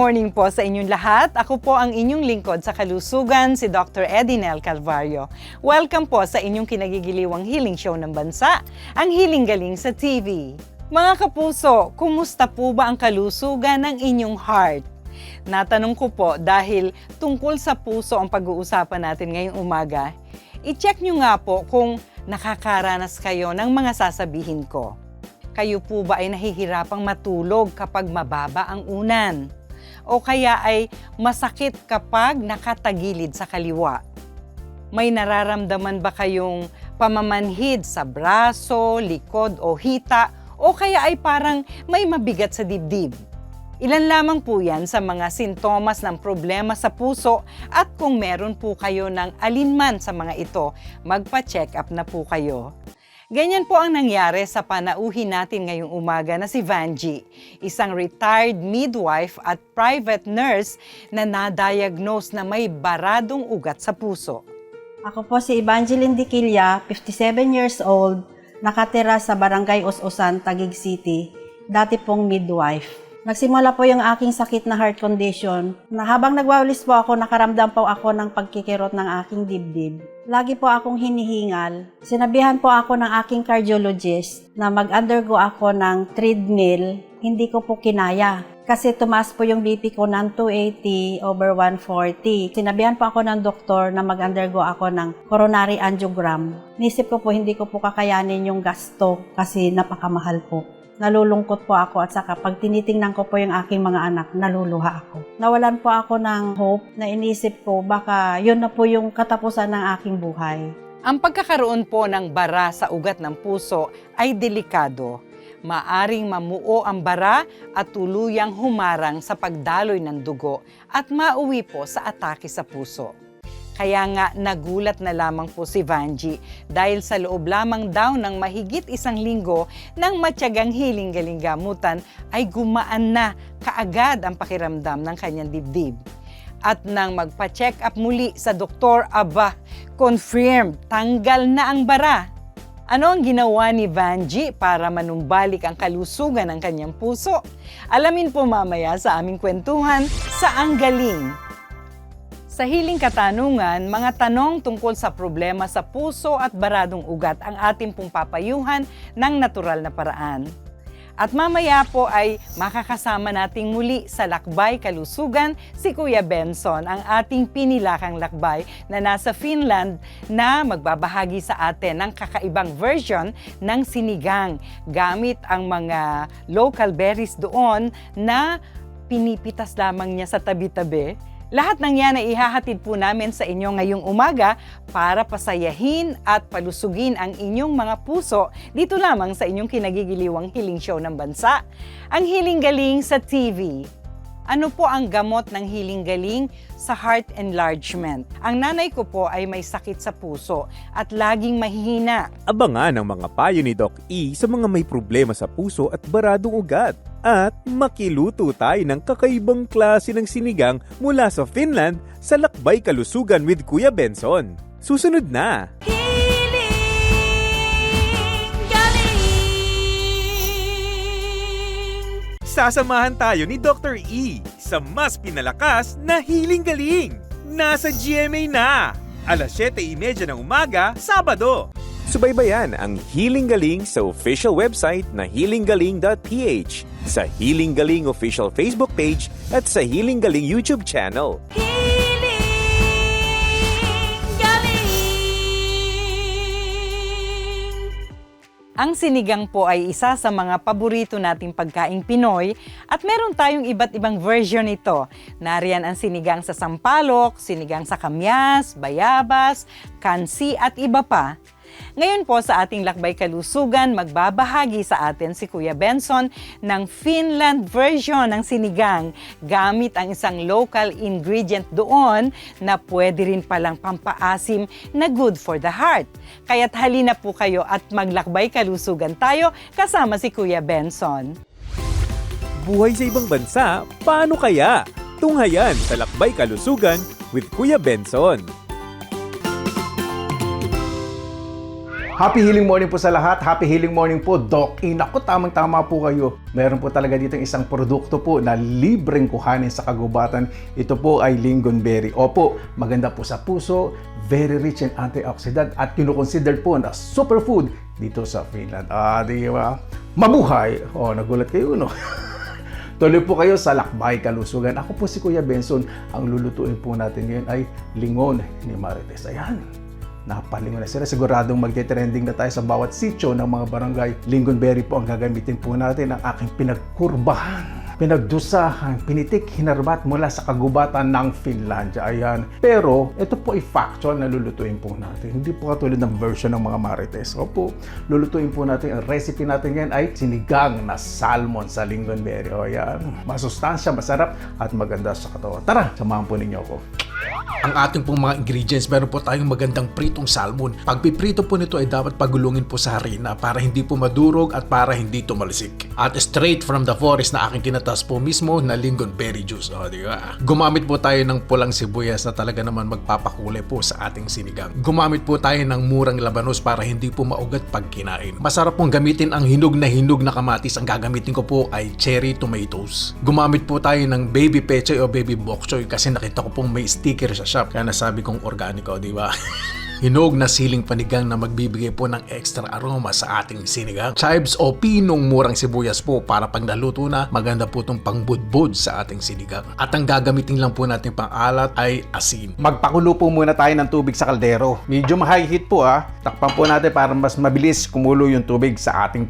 Morning po sa inyong lahat. Ako po ang inyong lingkod sa kalusugan, si Dr. Edinel Calvario. Welcome po sa inyong kinagigiliwang healing show ng bansa, ang Healing Galing sa TV. Mga kapuso, kumusta po ba ang kalusugan ng inyong heart? Natanong ko po dahil tungkol sa puso ang pag-uusapan natin ngayong umaga. I-check nyo nga po kung nakakaranas kayo ng mga sasabihin ko. Kayo po ba ay nahihirapang matulog kapag mababa ang unan? O kaya ay masakit kapag nakatagilid sa kaliwa? May nararamdaman ba kayong pamamanhid sa braso, likod o hita? O kaya ay parang may mabigat sa dibdib? Ilan lamang po yan sa mga sintomas ng problema sa puso at kung meron po kayo ng alinman sa mga ito, magpa-check up na po kayo. Ganyan po ang nangyari sa panauhin natin ngayong umaga na si Vanji, isang retired midwife at private nurse na na-diagnose na may baradong ugat sa puso. Ako po si Evangeline Diquilla, 57 years old, nakatira sa Barangay Us-Usan, Taguig City, dati pong midwife. Nagsimula po yung aking sakit na heart condition na habang nagwawalis po ako, nakaramdam po ako ng pagkikirot ng aking dibdib. Lagi po akong hinihingal. Sinabihan po ako ng aking cardiologist na mag-undergo ako ng treadmill. Hindi ko po kinaya kasi tumaas po yung BP ko ng 280 over 140. Sinabihan po ako ng doktor na mag-undergo ako ng coronary angiogram. Nisip ko po hindi ko po kakayanin yung gasto kasi napakamahal po. Nalulungkot po ako at saka pag tinitingnan ko po yung aking mga anak, naluluha ako. Nawalan po ako ng hope na inisip ko baka yun na po yung katapusan ng aking buhay. Ang pagkakaroon po ng bara sa ugat ng puso ay delikado. Maaring mamuo ang bara at tuluyang humarang sa pagdaloy ng dugo at mauwi po sa atake sa puso. Kaya nga nagulat na lamang po si Vanji dahil sa loob lamang daw ng mahigit isang linggo ng matyagang hiling-galing gamutan ay gumaan na kaagad ang pakiramdam ng kanyang dibdib. At nang magpa-check up muli sa doktor, aba, confirmed, tanggal na ang bara. Ano ang ginawa ni Vanji para manumbalik ang kalusugan ng kanyang puso? Alamin po mamaya sa aming kwentuhan sa Ang Galing. Sa hiling katanungan, mga tanong tungkol sa problema sa puso at baradong ugat ang ating pong papayuhan ng natural na paraan. At mamaya po ay makakasama nating muli sa Lakbay Kalusugan si Kuya Benson, ang ating pinilakang lakbay na nasa Finland na magbabahagi sa atin ng kakaibang version ng sinigang gamit ang mga local berries doon na pinipitas lamang niya sa tabi-tabi lahat ng yan ay ihahatid po namin sa inyo ngayong umaga para pasayahin at palusugin ang inyong mga puso dito lamang sa inyong kinagigiliwang hiling show ng bansa, ang Hiling Galing sa TV. Ano po ang gamot ng hiling galing sa heart enlargement? Ang nanay ko po ay may sakit sa puso at laging mahihina. Abangan ang mga payo ni Doc E sa mga may problema sa puso at baradong ugat. At makiluto tayo ng kakaibang klase ng sinigang mula sa Finland sa Lakbay Kalusugan with Kuya Benson. Susunod na! Sasamahan tayo ni Dr. E sa mas pinalakas na Hiling Galing. Nasa GMA na! Alas 7.30 ng umaga, Sabado. Subaybayan ang Healing Galing sa official website na healinggaling.ph, sa Healing Galing official Facebook page at sa Healing Galing YouTube channel. Ang sinigang po ay isa sa mga paborito nating pagkaing Pinoy at meron tayong iba't ibang version nito. Nariyan ang sinigang sa sampalok, sinigang sa kamyas, bayabas, kansi at iba pa. Ngayon po sa ating Lakbay Kalusugan, magbabahagi sa atin si Kuya Benson ng Finland version ng sinigang gamit ang isang local ingredient doon na pwede rin palang pampaasim na good for the heart. Kaya't halina po kayo at maglakbay kalusugan tayo kasama si Kuya Benson. Buhay sa ibang bansa, paano kaya? Tunghayan sa Lakbay Kalusugan with Kuya Benson. Happy healing morning po sa lahat. Happy healing morning po, Doc. E, naku, tamang-tama po kayo. Meron po talaga dito isang produkto po na libreng kuhanin sa kagubatan. Ito po ay lingonberry. Opo, maganda po sa puso, very rich in antioxidant at kinukonsider po na superfood dito sa Finland. Ah, di ba? Mabuhay! Oh, nagulat kayo, no? Tuloy po kayo sa Lakbay Kalusugan. Ako po si Kuya Benson. Ang lulutuin po natin ngayon ay lingon ni Marites. Ayan. Napalingon na sila. Siguradong magte-trending na tayo sa bawat sityo ng mga barangay. Lingonberry po ang gagamitin po natin ang aking pinagkurbahan pinagdusahan, pinitik, hinarbat mula sa kagubatan ng Finlandia. Ayan. Pero, ito po ay factual na lulutuin po natin. Hindi po katulad ng version ng mga marites. Opo, lulutuin po natin. Ang recipe natin ngayon ay sinigang na salmon sa lingonberry. O ayan. Masustansya, masarap, at maganda sa katawan. Tara, samahan po ninyo ako. Ang ating pong mga ingredients, meron po tayong magandang pritong salmon. Pagpiprito po nito ay dapat pagulungin po sa harina para hindi po madurog at para hindi tumalisik. At straight from the forest na aking tinatas po mismo na lingonberry juice. O, di ba? Gumamit po tayo ng pulang sibuyas na talaga naman magpapakulay po sa ating sinigang. Gumamit po tayo ng murang labanos para hindi po maugat pag kinain. Masarap pong gamitin ang hinog na hinog na kamatis. Ang gagamitin ko po ay cherry tomatoes. Gumamit po tayo ng baby pechoy o baby bok choy kasi nakita ko pong may sticker sa shop kaya nasabi kong organico, di ba? Hinog na siling panigang na magbibigay po ng extra aroma sa ating sinigang. Chives o pinong murang sibuyas po para pag naluto na, maganda po itong pangbudbud sa ating sinigang. At ang gagamitin lang po natin pang alat ay asin. Magpakulo po muna tayo ng tubig sa kaldero. Medyo high heat po ha. Takpan po natin para mas mabilis kumulo yung tubig sa ating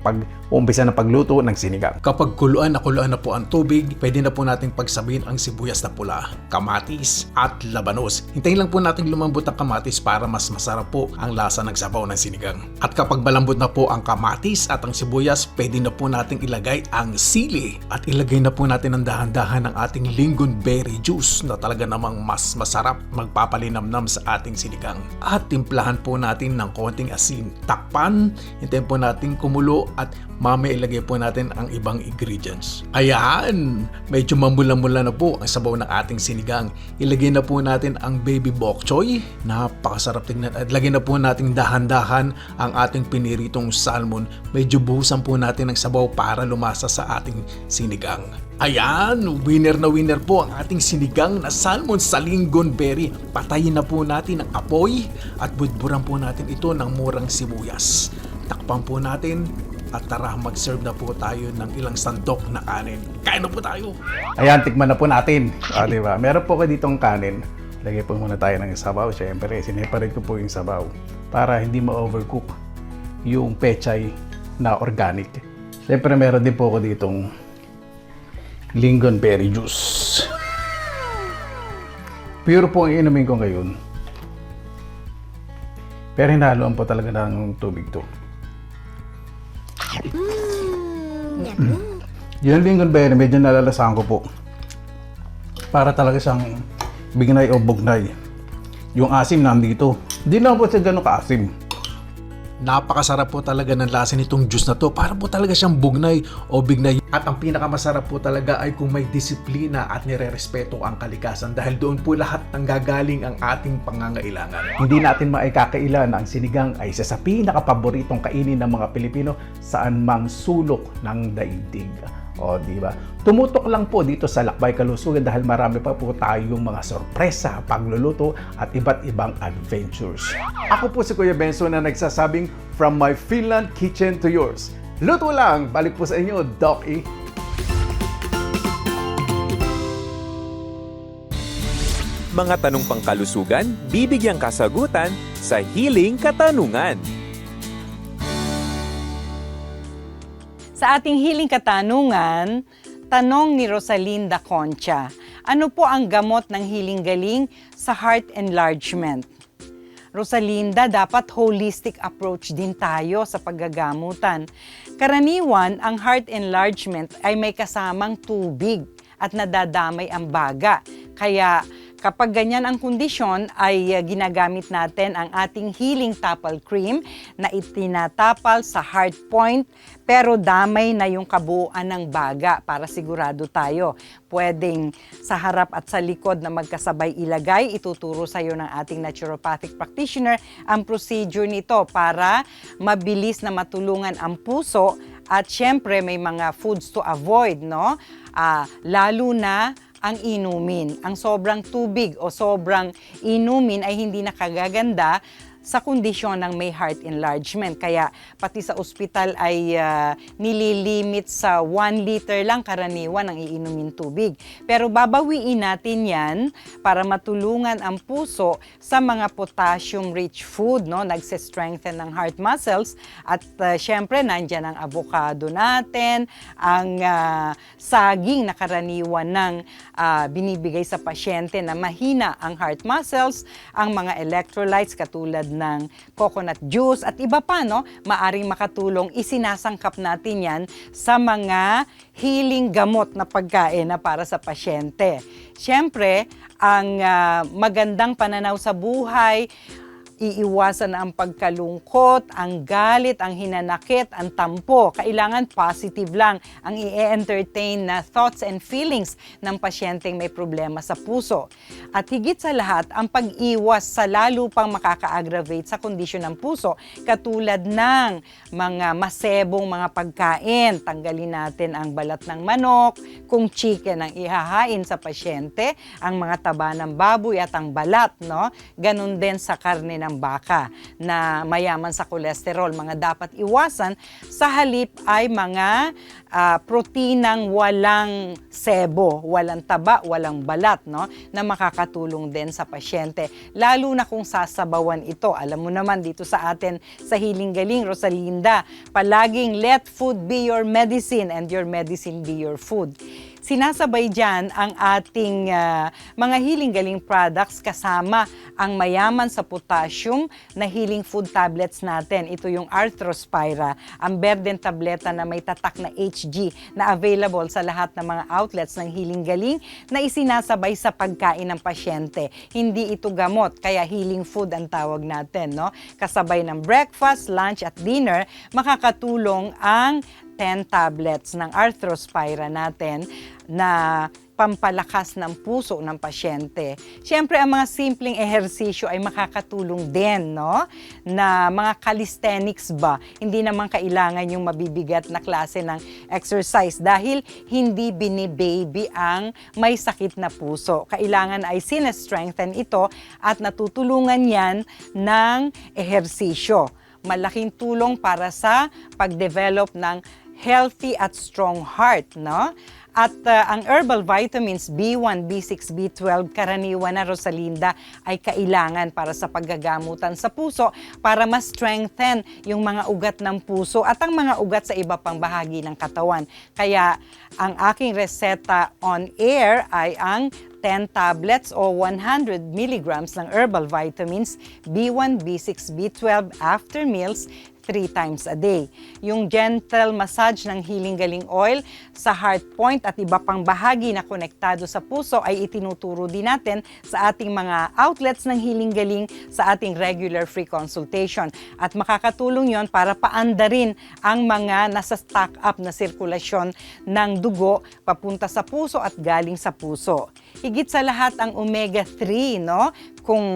pag-umpisa ng pagluto ng sinigang. Kapag kuluan na kuluan na po ang tubig, pwede na po nating pagsabihin ang sibuyas na pula, kamatis at labanos. Hintayin lang po natin lumambot ang kamatis para mas masarap po ang lasa ng sabaw ng sinigang. At kapag malambot na po ang kamatis at ang sibuyas, pwede na po nating ilagay ang sili. At ilagay na po natin ang dahan-dahan ng ating lingonberry juice na talaga namang mas masarap magpapalinamnam sa ating sinigang. At timplahan po natin ng konting asin. Takpan, hintayin po natin kumulo at mamaya ilagay po natin ang ibang ingredients. Ayan! Medyo mamula-mula na po ang sabaw ng ating sinigang. Ilagay na po natin ang baby bok choy. Napakasarap tingnan. At lagyan na po natin dahan-dahan ang ating piniritong salmon. Medyo buhusan po natin ng sabaw para lumasa sa ating sinigang. Ayan, winner na winner po ang ating sinigang na salmon sa lingonberry. Patayin na po natin ang apoy at budburan po natin ito ng murang sibuyas. Takpan po natin at tara mag-serve na po tayo ng ilang sandok na kanin. Kain na po tayo! Ayan, tikman na po natin. Ah, di ba? Meron po kayo ditong kanin. Lagay po muna tayo ng sabaw. Siyempre, sineparate ko po yung sabaw para hindi ma-overcook yung pechay na organic. Siyempre, meron din po ako ditong lingonberry juice. Pure po ang inumin ko ngayon. Pero hinaluan po talaga ng tubig to. Yung lingonberry, medyo nalalasahan ko po. Para talaga siyang bignay o bugnay. Yung asim nandito. Hindi na po siya ganun kaasim. Napakasarap po talaga ng lasa nitong juice na to. Para po talaga siyang bugnay o bignay. At ang pinakamasarap po talaga ay kung may disiplina at nire-respeto ang kalikasan dahil doon po lahat ng gagaling ang ating pangangailangan. Hindi natin maikakaila na ang sinigang ay isa sa pinakapaboritong kainin ng mga Pilipino saan mang sulok ng daigdig. O, di ba? Tumutok lang po dito sa Lakbay Kalusugan dahil marami pa po tayong mga sorpresa, pagluluto at iba't ibang adventures. Ako po si Kuya Benzo na nagsasabing From my Finland kitchen to yours. Luto lang! Balik po sa inyo, Doc E. Mga tanong pangkalusugan, bibigyang kasagutan sa Healing Katanungan. Sa ating hiling katanungan, tanong ni Rosalinda Concha, ano po ang gamot ng hiling galing sa heart enlargement? Rosalinda, dapat holistic approach din tayo sa paggagamutan. Karaniwan, ang heart enlargement ay may kasamang tubig at nadadamay ang baga. Kaya Kapag ganyan ang kondisyon, ay uh, ginagamit natin ang ating healing tapal cream na itinatapal sa heart point pero damay na yung kabuuan ng baga para sigurado tayo. Pwedeng sa harap at sa likod na magkasabay ilagay, ituturo sa iyo ng ating naturopathic practitioner ang procedure nito para mabilis na matulungan ang puso at syempre may mga foods to avoid, no? Ah, lalo na ang inumin. Ang sobrang tubig o sobrang inumin ay hindi nakagaganda sa kondisyon ng may heart enlargement. Kaya pati sa ospital ay ah, nililimit sa 1 liter lang karaniwan ang iinumin tubig. Pero babawiin natin yan para matulungan ang puso sa mga potassium-rich food, no? Nagse-strengthen ng heart muscles. At ah, syempre, nandyan ang avocado natin, ang ah, saging na karaniwan ng ah, binibigay sa pasyente na mahina ang heart muscles, ang mga electrolytes katulad ng coconut juice at iba pa, no? Maaring makatulong, isinasangkap natin yan sa mga healing gamot na pagkain na para sa pasyente. Siyempre, ang ah, magandang pananaw sa buhay, iiwasan ang pagkalungkot, ang galit, ang hinanakit, ang tampo. Kailangan positive lang ang i-entertain na thoughts and feelings ng pasyenteng may problema sa puso. At higit sa lahat, ang pag-iwas sa lalo pang makaka-aggravate sa kondisyon ng puso, katulad ng mga masebong mga pagkain. Tanggalin natin ang balat ng manok, kung chicken ang ihahain sa pasyente, ang mga taba ng baboy at ang balat, no? Ganun din sa karne ng baka na mayaman sa kolesterol, mga dapat iwasan. Sa halip ay mga ah, proteinang walang sebo, walang taba, walang balat, no? Na makakatulong din sa pasyente. Lalo na kung sasabawan ito. Alam mo naman dito sa atin sa Hiling Galing, Rosalinda, palaging let food be your medicine and your medicine be your food sinasabay dyan ang ating ah, mga healing galing products kasama ang mayaman sa potassium na healing food tablets natin. Ito yung Arthrospira, ang Berden tableta na may tatak na HG na available sa lahat ng mga outlets ng healing galing na isinasabay sa pagkain ng pasyente. Hindi ito gamot, kaya healing food ang tawag natin. No? Kasabay ng breakfast, lunch at dinner, makakatulong ang 10 tablets ng Arthrospira natin na pampalakas ng puso ng pasyente. Siyempre, ang mga simpleng ehersisyo ay makakatulong din, no? Na mga calisthenics ba, hindi naman kailangan yung mabibigat na klase ng exercise dahil hindi binibaby ang may sakit na puso. Kailangan ay sinestrengthen ito at natutulungan yan ng ehersisyo. Malaking tulong para sa pag-develop ng healthy at strong heart, no? At uh, ang herbal vitamins B1, B6, B12, karaniwan na Rosalinda ay kailangan para sa paggagamutan sa puso para mas strengthen yung mga ugat ng puso at ang mga ugat sa iba pang bahagi ng katawan. Kaya ang aking reseta on air ay ang 10 tablets o 100 milligrams ng herbal vitamins B1, B6, B12 after meals three times a day. Yung gentle massage ng Healing Galing Oil sa heart point at iba pang bahagi na konektado sa puso ay itinuturo din natin sa ating mga outlets ng Healing Galing sa ating regular free consultation. At makakatulong yon para paanda rin ang mga nasa stock up na sirkulasyon ng dugo papunta sa puso at galing sa puso. Higit sa lahat ang omega-3, no? Kung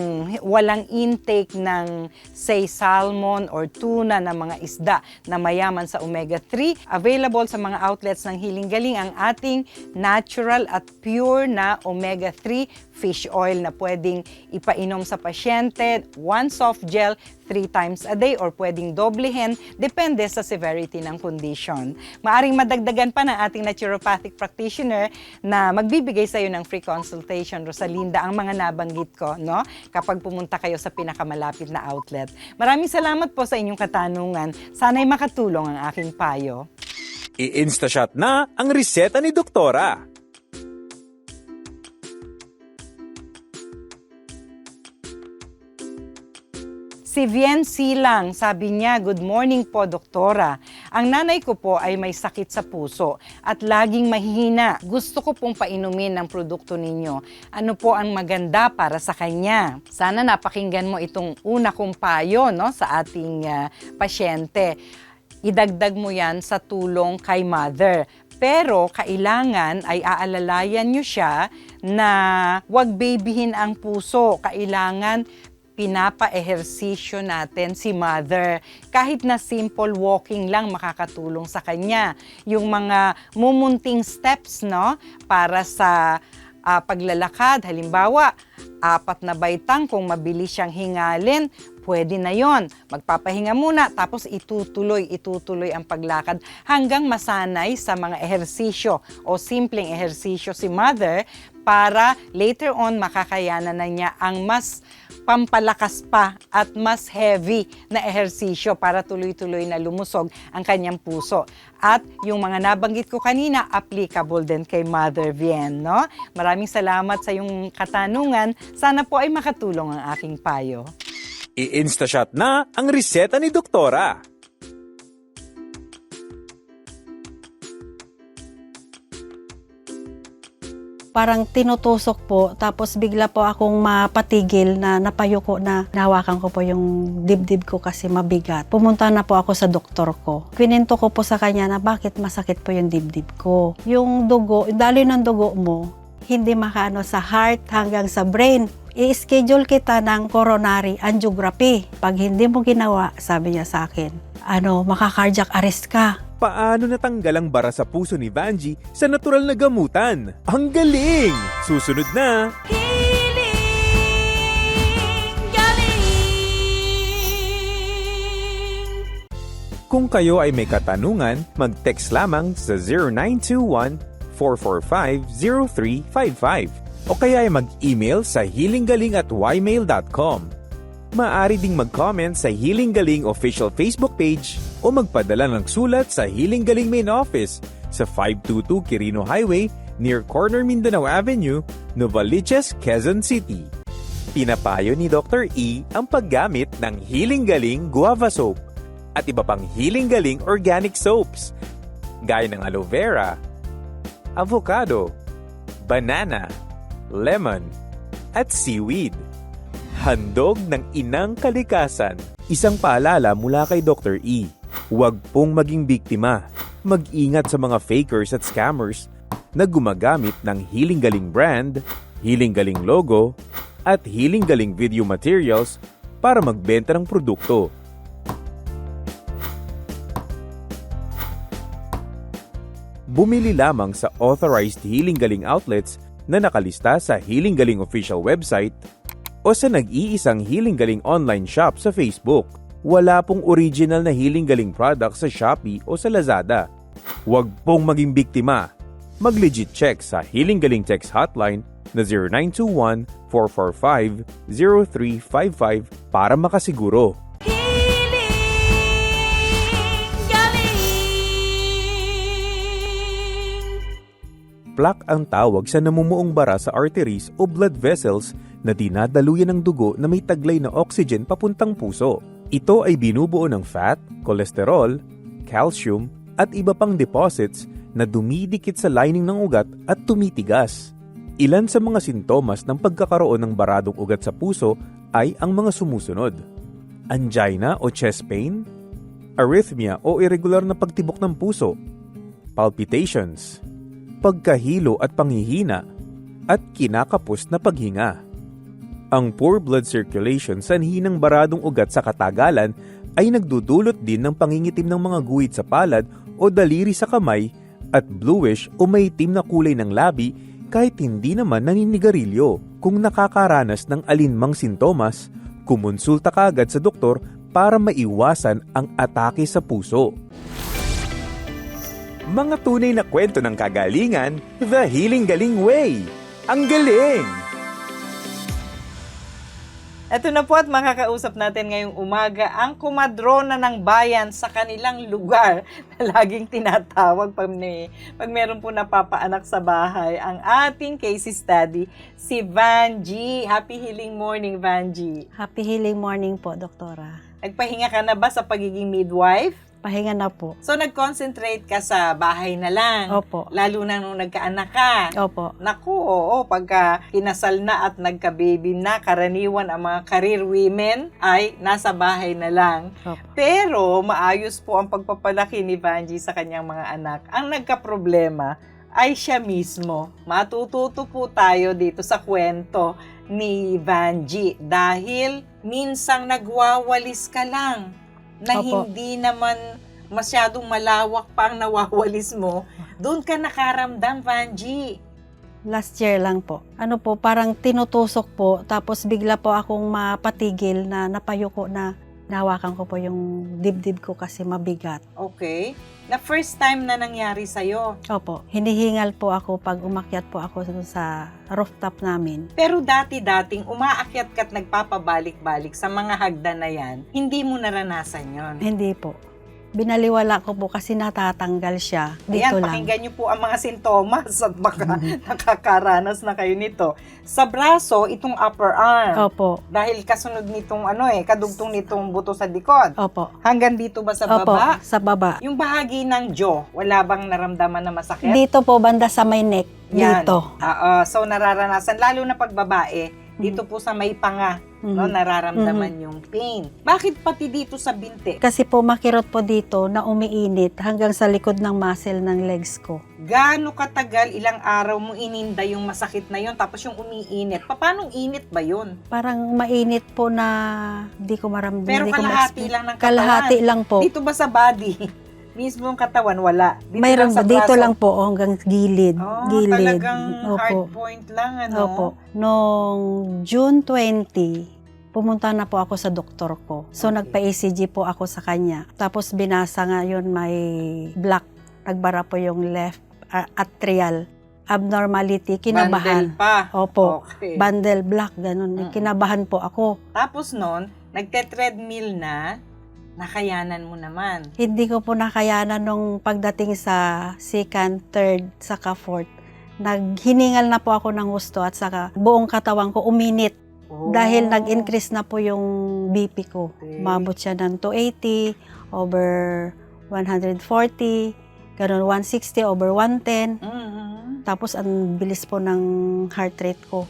walang intake ng say salmon or tuna na mga isda na mayaman sa omega-3, available sa mga outlets ng Healing Galing ang ating natural at pure na omega-3 fish oil na pwedeng ipainom sa pasyente, one soft gel, three times a day or pwedeng doblehin, depende sa severity ng condition. Maaring madagdagan pa ng ating naturopathic practitioner na magbibigay sa iyo ng free consultation, Rosalinda, ang mga nabanggit ko, no? Kapag pumunta kayo sa pinakamalapit na outlet. Maraming salamat po sa inyong katanungan. Sana'y makatulong ang aking payo. I-instashot na ang reseta ni Doktora. Si Vien Silang, sabi niya, Good morning po, doktora. Ang nanay ko po ay may sakit sa puso at laging mahihina. Gusto ko pong painumin ng produkto ninyo. Ano po ang maganda para sa kanya? Sana napakinggan mo itong una kong payo no, sa ating ah, pasyente. Idagdag mo yan sa tulong kay mother. Pero kailangan ay aalalayan nyo siya na wag babyhin ang puso. Kailangan pinapa-ehersisyo natin si mother. Kahit na simple walking lang makakatulong sa kanya. Yung mga mumunting steps no para sa ah, paglalakad, halimbawa, apat na baitang kung mabilis siyang hingalin, pwede na yon. Magpapahinga muna, tapos itutuloy, itutuloy ang paglakad hanggang masanay sa mga ehersisyo o simpleng ehersisyo si mother para later on makakayanan na niya ang mas pampalakas pa at mas heavy na ehersisyo para tuloy-tuloy na lumusog ang kanyang puso. At yung mga nabanggit ko kanina, applicable din kay Mother Vien, no? Maraming salamat sa yung katanungan. Sana po ay makatulong ang aking payo. I-instashot na ang reseta ni Doktora. Parang tinutusok po, tapos bigla po akong mapatigil na napayuko na nahawakan ko po yung dibdib ko kasi mabigat. Pumunta na po ako sa doktor ko. Kininto ko po sa kanya na bakit masakit po yung dibdib ko. Yung dugo, dali ng dugo mo, hindi makaano sa heart hanggang sa brain. I-schedule kita ng coronary angiography. Pag hindi mo ginawa, sabi niya sa akin, ano, maka-cardiac arrest ka. Paano natanggal ang bara sa puso ni Vanji sa natural na gamutan? Ang galing! Susunod na, Kung kayo ay may katanungan, mag-text lamang sa 0921-445-0355 o kaya ay mag-email sa healinggaling at ymail.com. Maaari ding mag-comment sa Healing Galing official Facebook page o magpadala ng sulat sa Healing Galing Main Office sa 522 Quirino Highway near Corner Mindanao Avenue, Novaliches, Quezon City. Pinapayo ni Dr. E ang paggamit ng Healing Galing Guava Soap at iba pang Healing Galing Organic Soaps gaya ng aloe vera, avocado, banana, lemon, at seaweed. Handog ng inang kalikasan. Isang paalala mula kay Dr. E. Huwag pong maging biktima. Mag-ingat sa mga fakers at scammers na gumagamit ng Healing Galing brand, Healing Galing logo, at Healing Galing video materials para magbenta ng produkto. Bumili lamang sa authorized Healing Galing outlets na nakalista sa Healing Galing official website o sa nag-iisang Healing Galing online shop sa Facebook. Wala pong original na Healing Galing product sa Shopee o sa Lazada. Huwag pong maging biktima. Mag-legit check sa Healing Galing text hotline na 0921-445-0355 para makasiguro. Plaque ang tawag sa namumuong bara sa arteries o blood vessels na dinadaluyan ng dugo na may taglay na oxygen papuntang puso. Ito ay binubuo ng fat, kolesterol, calcium, at iba pang deposits na dumidikit sa lining ng ugat at tumitigas. Ilan sa mga sintomas ng pagkakaroon ng baradong ugat sa puso ay ang mga sumusunod. Angina o chest pain, arrhythmia o irregular na pagtibok ng puso, palpitations, pagkahilo at panghihina, at kinakapos na paghinga. Ang poor blood circulation sanhi ng baradong ugat sa katagalan ay nagdudulot din ng pangingitim ng mga guhit sa palad o daliri sa kamay at bluish o maitim na kulay ng labi kahit hindi naman naninigarilyo. Kung nakakaranas ng alinmang sintomas, kumonsulta ka agad sa doktor para maiwasan ang atake sa puso. Mga tunay na kwento ng kagalingan, The Healing Galing Way. Ang galing! Ito na po at makakausap natin ngayong umaga ang kumadrona ng bayan sa kanilang lugar na laging tinatawag pag, may, pag meron po napapaanak sa bahay. Ang ating case study, si Vanji. Happy healing morning, Vanji. Happy healing morning po, doktora. Nagpahinga ka na ba sa pagiging midwife? Pahinga na po. So, nag-concentrate ka sa bahay na lang. Opo. Lalo na nung nagkaanak ka. Opo. Naku, oo, pagka kinasal na at nagka-baby na, karaniwan ang mga career women ay nasa bahay na lang. Opo. Pero maayos po ang pagpapalaki ni Vanji sa kanyang mga anak. Ang nagka-problema ay siya mismo. Matututo po tayo dito sa kwento ni Vanji dahil minsang nagwawalis ka lang na Opo. hindi naman masyadong malawak pa ang nawawalis mo. Doon ka nakaramdam, Vanji. Last year lang po. Ano po, parang tinutusok po, tapos bigla po akong mapatigil na napayuko na nahawakan ko po yung dibdib ko kasi mabigat. Okay. Na first time na nangyari sa'yo. Opo, hinihingal po ako pag umakyat po ako dun sa rooftop namin. Pero dati-dating umaakyat ka at nagpapabalik-balik sa mga hagdan na yan, hindi mo naranasan yon. Hindi po. Binaliwala ko po kasi natatanggal siya. Dito Ayan, lang. pakinggan niyo po ang mga sintomas at baka nakakaranas na kayo nito. Sa braso, itong upper arm. Opo, Dahil kasunod nitong ano eh, kadugtong nitong buto sa likod. opo. Hanggang dito ba sa Opo, baba? sa baba. Yung bahagi ng jaw, wala bang naramdaman na masakit? Dito po, banda sa may neck. Yan. Dito. Oo, so nararanasan, lalo na pag babae, dito po sa may panga, no, Mhm. nararamdaman yung pain. Bakit pati dito sa binti? Kasi po makirot po dito na umiinit hanggang sa likod ng muscle ng legs ko. Gaano katagal, ilang araw mo ininda yung masakit na yon tapos yung umiinit? Paano init ba yon? Parang mainit po na di ko maramdaman. Pero di ko kalahati ma-explain. lang ng katawan. Kalahati lang po. Dito ba sa body? Mismo yung katawan, wala. Dito Mayroon lang ba? Dito lang po hanggang gilid. Oh, gilid. talagang Opo. hard point lang, ano? Opo. Noong June 20, pumunta na po ako sa doktor ko. So, Okay. nagpa-ECG po ako sa kanya. Tapos, binasa nga yun may black. Nagbara po yung left uh, atrial abnormality. Kinabahan. Bundle pa. Opo. Okay. Bundle black, ganun. Mm-mm. Kinabahan po ako. Tapos nun, nagte-treadmill na, nakayanan mo naman. Hindi ko po nakayanan nung pagdating sa second, third, saka fourth. Naghiningal na po ako ng gusto at saka buong katawan ko uminit Oh. dahil nag-increase na po yung BP ko. Okay. Mabot siya ng 280 over 140, ganun 160 over 110. Mhm. Tapos ang bilis po ng heart rate ko.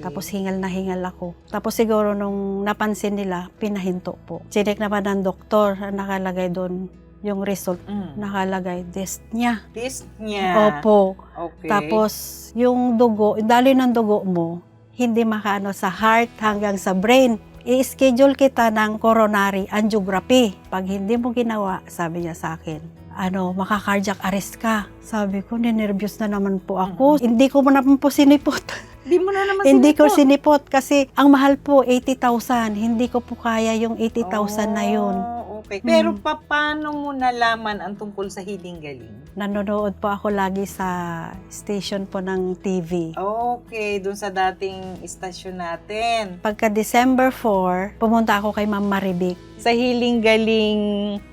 Tapos hingal na hingal ako. Tapos siguro nung napansin nila, pinahinto po. Chinek naman ng doktor, nakalagay doon yung result. Mm. Nakalagay, dyspnea. Dyspnea. Opo. Okay. Tapos yung dugo, daloy ng dugo mo, hindi makaano sa heart hanggang sa brain. I-schedule kita ng coronary angiography. Pag hindi mo ginawa, sabi niya sa akin, ano, maka-cardiac arrest ka. Sabi ko, ninervyos na naman po ako. Hindi ko mo naman po sinipot. Hindi mo na naman Hindi ko sinipot. sinipot kasi ang mahal po 80,000. Hindi ko po kaya yung 80,000 na yun. Oh, okay. Pero Mm. pa- paano mo nalaman ang tungkol sa hiling galing? Nanonood po ako lagi sa station po ng TV. Okay, dun sa dating istasyon natin. Pagka December 4, pumunta ako kay Ma'am Maribik, Sa hiling galing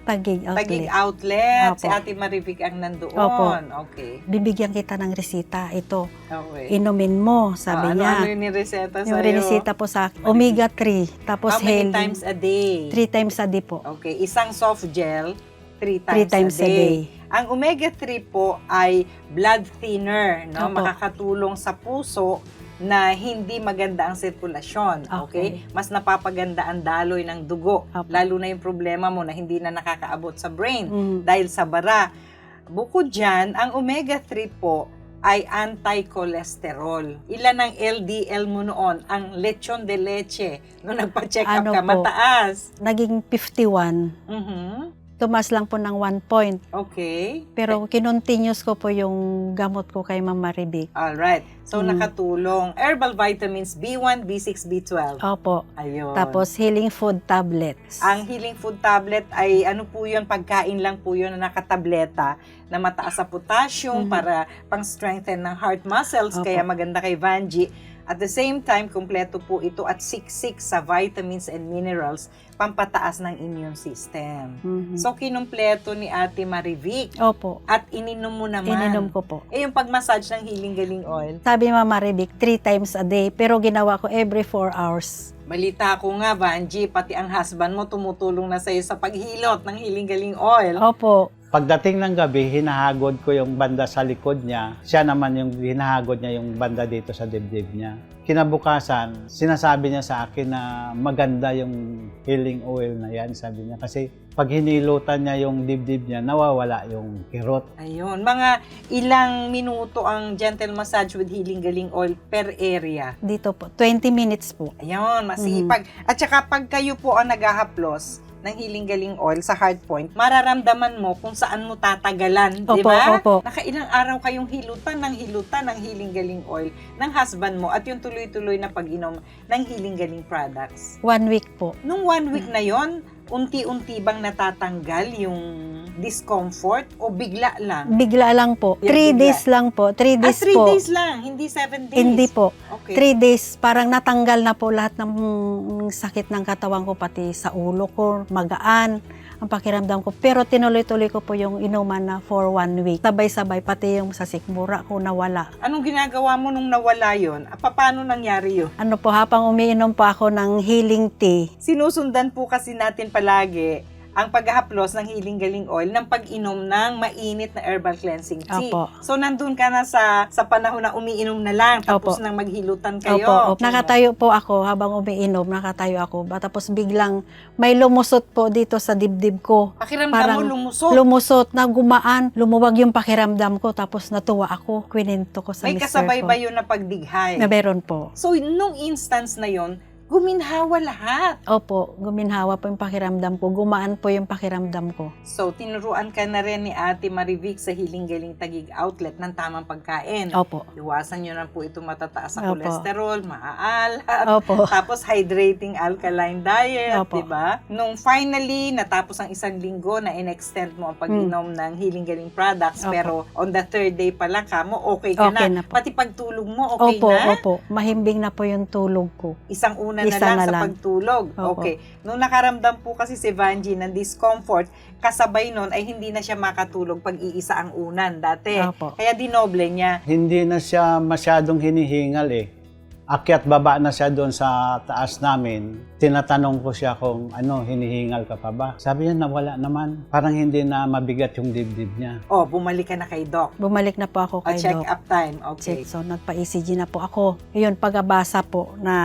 Tagig Outlet. Tagig Outlet, Opo. si Ate Maribik ang nandoon. Opo. Okay. Bibigyan kita ng resita. Ito, Okay. inumin mo, sabi ano, niya. Ano yung nireseta yung sa'yo? resita po sa akin, omega-3, tapos How many healthy. times a day? Three times a day po. Okay, isang soft gel, three times, Three times a, day. Ang omega-3 po ay blood thinner, no? Opo. Makakatulong sa puso na hindi maganda ang sirkulasyon, okay? Okay. Mas napapaganda ang daloy ng dugo, Opo. lalo na yung problema mo na hindi na nakakaabot sa brain Mm. dahil sa bara. Bukod dyan, ang omega-3 po ay anti-cholesterol. Ilan ang LDL mo noon? Ang lechon de leche. Nung nagpa-check up Ano ka, po? mataas. Naging 51. Mhm. Tumas lang po ng 1 point. Okay. Pero kinontinuous ko po yung gamot ko kay Ma'am Maribik. Alright. So, Mm. nakatulong. Herbal vitamins B1, B6, B12. Opo. Ayun. Tapos healing food tablets. ang healing food tablet ay ano po yun, pagkain lang po yun na nakatableta na mataas sa potassium Mhm. para pang-strengthen ng heart muscles. Opo. Kaya maganda kay Vanji. At the same time, kumpleto po ito at siksik sa vitamins and minerals pampataas ng immune system. Mhm. So, kinumpleto ni Ate Marivic Opo, at ininom mo naman. ininom ko po. Eh, yung pag-massage ng Healing Galing Oil, Sabi ni Mama Rebik, three times a day, pero ginawa ko every four hours. balita ko nga, Vanji, pati ang husband mo tumutulong na sa'yo sa paghilot ng Healing Galing Oil. Opo, Pagdating ng gabi, hinahagod ko yung banda sa likod niya. Siya naman yung hinahagod niya yung banda dito sa dibdib niya. Kinabukasan, sinasabi niya sa akin na maganda yung healing oil na yan, sabi niya. Kasi pag hinilutan niya yung dibdib niya, nawawala yung kirot. Ayun, mga ilang minuto ang gentle massage with Healing Galing Oil per area. dito po, 20 minutes po. Ayun, masipag. At saka pag kayo po ang naghahaplos ng Healing Galing Oil sa hard point, mararamdaman mo kung saan mo tatagalan, di ba? Nakailang araw kayong hilutan ng hilutan ng Healing Galing Oil ng husband mo at yung tuloy-tuloy na pag-inom ng Healing Galing products. One week po. Nung one week na yon, unti-unti bang natatanggal yung discomfort o bigla lang? Bigla lang po. Yan, Three bigla. days lang po. Three Ah, days three po. days lang, hindi seven days. Hindi po. Okay. Three days, parang natanggal na po lahat ng sakit ng katawan ko, pati sa ulo ko, magaan ang pakiramdam ko. Pero tinuloy-tuloy ko po yung inuman na for one week. Sabay-sabay, pati yung sa sikmura ko nawala. Anong ginagawa mo nung nawala yon? Ah, paano nangyari yun? Ano po, habang umiinom po ako ng healing tea, Sinusundan po kasi natin palagi ang paghahaplos ng Healing Galing Oil ng pag-inom ng mainit na herbal cleansing tea. Opo. So, nandun ka na sa, sa panahon na umiinom na lang, tapos Opo. nang maghilutan kayo. Opo, opo. Nakatayo po ako habang umiinom, nakatayo ako. Ba, Tapos biglang may lumusot po dito sa dibdib ko. Pakiramdam mo Parang lumusot. Lumusot na gumaan, lumuwag yung pakiramdam ko tapos natuwa ako. Kwento ko sa May mister kasabay ko. ba yun na pagdighay? Na meron po. So, nung instance na yon, guminhawa lahat. Opo, guminhawa po yung pakiramdam ko. Gumaan po yung pakiramdam ko. So, tinuruan ka na rin ni Ate Marivic sa Healing Galing Tagig Outlet ng tamang pagkain. Opo. Iwasan nyo na po ito matataas sa Opo. cholesterol, maaalat, Opo. tapos hydrating alkaline diet, Opo. 'di ba? Nung finally natapos ang isang linggo na in-extend mo ang pag-inom ng Healing Galing products, Hmm. Opo. pero on the third day pa lang kamo okay ka Okay na. na po. Pati pagtulog mo okay opo, na. opo. Mahimbing na po yung tulog ko. Isang una na Isa lang na sa lang. pagtulog. Opo. Okay. Nung nakaramdam po kasi si Vanji ng discomfort, kasabay nun ay hindi na siya makatulog pag iisa ang unan dati. Opo. Kaya dinoble niya. Hindi na siya masyadong hinihingal eh. Akyat baba na siya doon sa taas namin. Tinatanong ko siya kung ano, hinihingal ka pa ba? Sabi niya, nawala naman. Parang hindi na mabigat yung dibdib niya. Oh, bumalik ka na kay Doc. Bumalik na po ako O kay check Doc. up time. Okay. Check. So, nagpa-ECG na po ako. Yun, pagabasa po na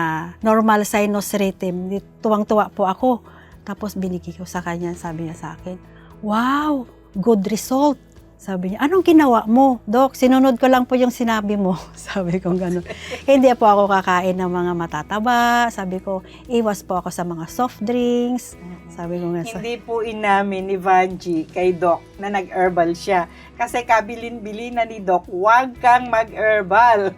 normal sinus rhythm. Di- Tuwang-tuwa po ako. Tapos binigay ko sa kanya, sabi niya sa akin, Wow, good result. Sabi niya, anong ginawa mo? Dok, sinunod ko lang po yung sinabi mo. sabi ko gano'n. Hindi po ako kakain ng mga matataba. Sabi ko, iwas po ako sa mga soft drinks. Sabi ko nga sa... Hindi po inamin ni Vanji kay Doc na nag-herbal siya. Kasi kabilin-bilin na ni Doc, huwag kang mag-herbal.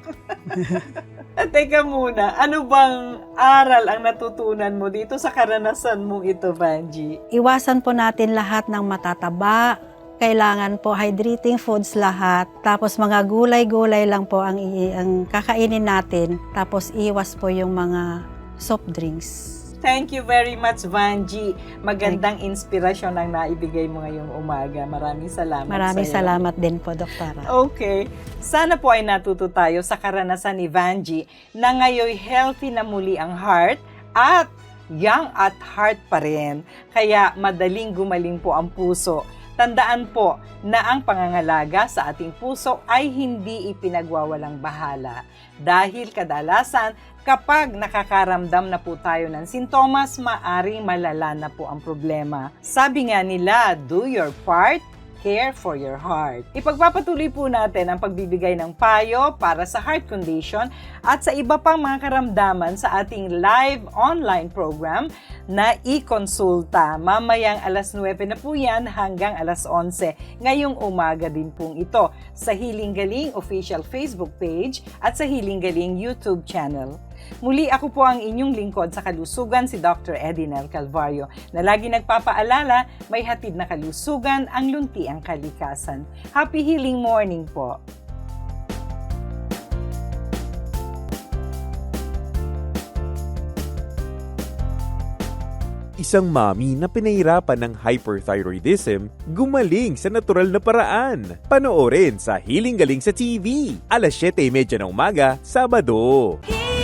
Teka muna, ano bang aral ang natutunan mo dito sa karanasan mo ito, Vanji? Iwasan po natin lahat ng matataba. Kailangan po hydrating foods lahat. Tapos mga gulay-gulay lang po ang, ang kakainin natin. Tapos iwas po yung mga soft drinks. Thank you very much, Vanji. Magandang inspirasyon ang naibigay mo ngayong umaga. Maraming salamat Maraming sa'yo. salamat din po, Doktora. Okay. Sana po ay natuto tayo sa karanasan ni Vanji na ngayon healthy na muli ang heart at young at heart pa rin. Kaya madaling gumaling po ang puso. Tandaan po na ang pangangalaga sa ating puso ay hindi ipinagwawalang bahala. Dahil kadalasan, kapag nakakaramdam na po tayo ng sintomas, maaring malala na po ang problema. Sabi nga nila, do your part, care for your heart. Ipagpapatuloy po natin ang pagbibigay ng payo para sa heart condition at sa iba pang mga karamdaman sa ating live online program na e-consulta. Mamayang alas 9 na po yan hanggang alas 11 ngayong umaga din pong ito sa Healing Galing official Facebook page at sa Healing Galing YouTube channel. Muli ako po ang inyong lingkod sa kalusugan si Dr. Edinel Calvario na lagi nagpapaalala may hatid na kalusugan ang lunti ang kalikasan. Happy healing morning po! isang mami na pinahirapan ng hyperthyroidism gumaling sa natural na paraan. Panoorin sa Hiling Galing sa TV, alas 7.30 ng umaga, Sabado. Hey!